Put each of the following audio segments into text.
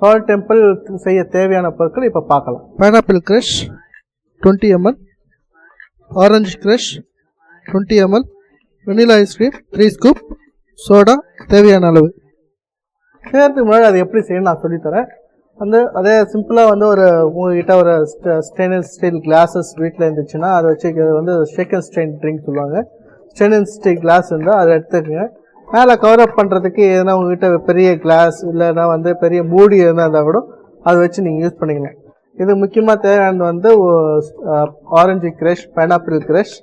Salt temple செய்ய தேவையான பொருட்கள் இப்போ பார்க்கலாம். Pineapple crush twenty ml orange crush twenty ml vanilla ice cream three scoop soda தேவையான அளவு. செய்யறதுக்கு முன்னாடி அது எப்படி செய்யணும் நான் சொல்லித்தரேன் வந்து அதே சிம்பிளாக வந்து ஒரு உங்ககிட்ட ஒரு ஸ்டெயின்லெஸ் ஸ்டீல் கிளாஸஸ் வீட்டில் இருந்துச்சுன்னா அதை வச்சு வந்து ஷேக்கன் ஸ்டெயின் ட்ரிங்க் சொல்லுவாங்க. ஸ்டெயின்லெஸ் ஸ்டீல் கிளாஸ் இருந்தால் அதை எடுத்துக்கங்க. மேலே கவர் அப் பண்ணுறதுக்கு எதனா உங்ககிட்ட பெரிய கிளாஸ் இல்லைன்னா வந்து பெரிய மூடி எதுனா இருந்தால் கூட அதை வச்சு நீங்கள் யூஸ் பண்ணிக்கலாம். இது முக்கியமாக தேவையானது வந்து orange crush pineapple crush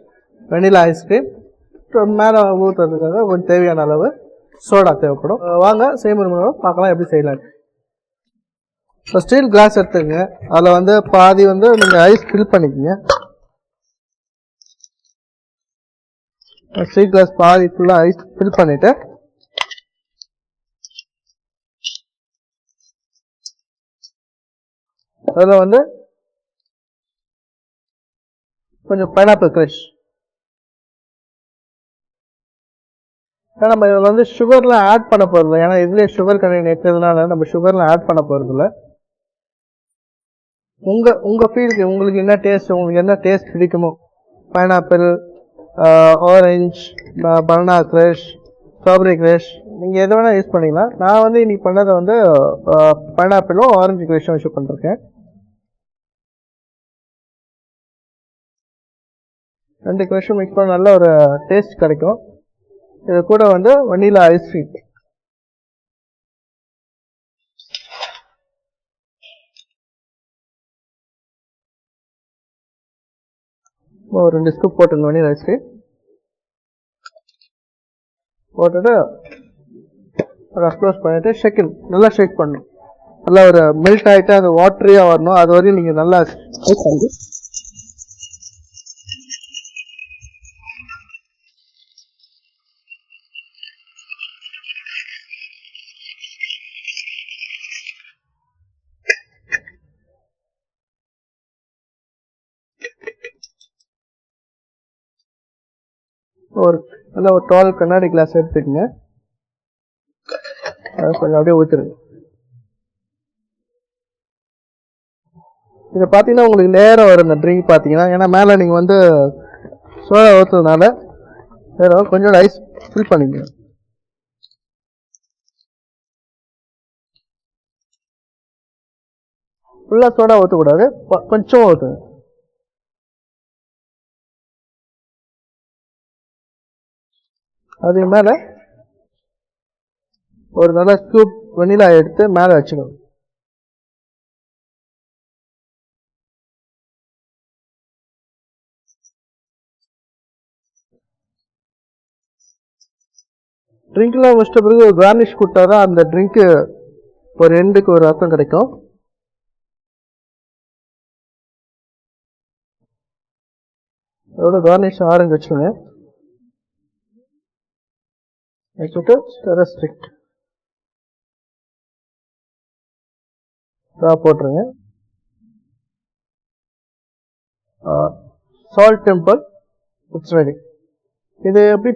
vanilla ice cream மேலே ஊற்றுறதுக்காக கொஞ்சம் தேவையான அளவு சோடா தேவைப்படும். வாங்க செய்முறை மூலம் பார்க்கலாம் எப்படி செய்யலாம் இப்போ ஸ்டீல் கிளாஸ் எடுத்துக்கோங்க. அதில் வந்து பாதி வந்து நீங்கள் ஐஸ் ஃபில் பண்ணிக்கோங்க. ஸ்ரீ கிளாஸ் பாதி ஃபுல்லாக ஐஸ் ஃபில் பண்ணிவிட்டு அதில் வந்து கொஞ்சம் பைனாப்பிள் க்ரஷ் ஏன்னா நம்ம இதில் வந்து சுகர்லாம் ஆட் பண்ண போகிறது ஏன்னா இதுலேயே சுகர் கண்டென்ட் இருக்கிறதுனால நம்ம சுகர்லாம் ஆட் பண்ண போகிறதில்ல உங்கள் உங்கள் ஃபீலுக்கு உங்களுக்கு என்ன டேஸ்ட் உங்களுக்கு என்ன டேஸ்ட் பிடிக்குமோ? Pineapple orange banana crush strawberry crush நீங்கள் எது வேணால் யூஸ் பண்ணிக்கலாம். நான் வந்து இன்னைக்கு பண்ணதை வந்து பைனாப்பிளும் ஆரஞ்சு க்ரஷும் யூஸ் பண்ணிருக்கேன். ரெண்டு க்ரஷும் மிக்ஸ் பண்ண நல்ல ஒரு டேஸ்ட் கிடைக்கும். இது கூட வந்து வனிலா ஸ்வீட் ஒரு ரெண்டு ஸ்கூப் போட்டுங்க வனிலா ரைஸ்க்கு போட்டுட்டு க்ளோஸ் பண்ணிட்டு ஷேக்கிங் நல்லா ஷேக் பண்ணணும். நல்லா ஒரு மெல்ட் ஆகிட்டு அது வாட்டரியாக வரணும். அது வரையும் நீங்கள் நல்லா ஷேக் பண்ணி. ஒரு நல்ல ஒரு டால் கண்ணாடி கிளாஸ் எடுத்துக்கங்க. அதை கொஞ்சம் அப்படியே ஊற்றுருங்க இதை பார்த்தீங்கன்னா உங்களுக்கு நேரம் வரும் இந்த ட்ரிங்க் பார்த்தீங்கன்னா. ஏன்னா மேலே நீங்கள் வந்து சோடா ஊற்றுறதுனால நேரம் கொஞ்சம் ஐஸ் ஃபில் பண்ணிக்கணும் ஃபுல்லாக சோடா ஊற்றக்கூடாது கொஞ்சம் ஊற்றுங்க அது மேலே ஒரு நல்ல ஸ்கூப் வெண்ணிலா எடுத்து மேலே வச்சுக்கணும். ட்ரிங்க்லாம் முடிச்சிட்ட பிறகு ஒரு கார்னிஷ் கொடுத்தா தான் அந்த ட்ரிங்க்கு ஒரு எண்டுக்கு ஒரு அர்த்தம் கிடைக்கும். அதோட கார்னிஷ் ஆரஞ்சு வச்சுருங்க வச்சுட்டு ஸ்டெரஸ்ட்ரிக்ட் போட்டுருங்க. சால்ட் டெம்பிள் இட்ஸ் ரெடி இது எப்படி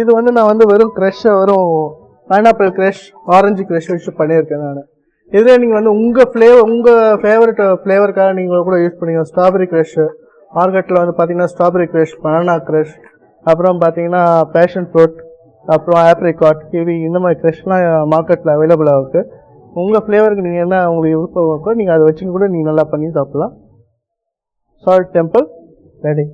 இது வந்து நான் வந்து வெறும் க்ரஷ்ஷை வெறும் பைனாப்பிள் க்ரஷ் ஆரஞ்சு க்ரஷ் வச்சு பண்ணியிருக்கேன் நான். இதில் நீங்கள் வந்து உங்கள் ஃப்ளேவர் உங்கள் ஃபேவரட் ஃப்ளேவருக்காக நீங்கள் கூட யூஸ் பண்ணிங்க ஸ்ட்ராபெரி க்ரஷ்ஷு மார்க்கெட்டில் வந்து பார்த்தீங்கன்னா ஸ்ட்ராபெரி க்ரஷ் பனானா க்ரஷ் அப்புறம் பார்த்தீங்கன்னா பேஷன் ஃப்ரூட் அப்புறம் ஆப்ரிகாட் கிவி இந்த மாதிரி க்ரஷ்லாம் மார்க்கெட்டில் அவைலபிளாக இருக்குது உங்கள் ஃப்ளேவருக்கு நீங்கள் என்ன உங்களுக்கு விருப்பம் இருக்கோ நீங்கள் அதை வச்சு கூட நீங்கள் நல்லா பண்ணி சாப்பிட்லாம். Salt temple ready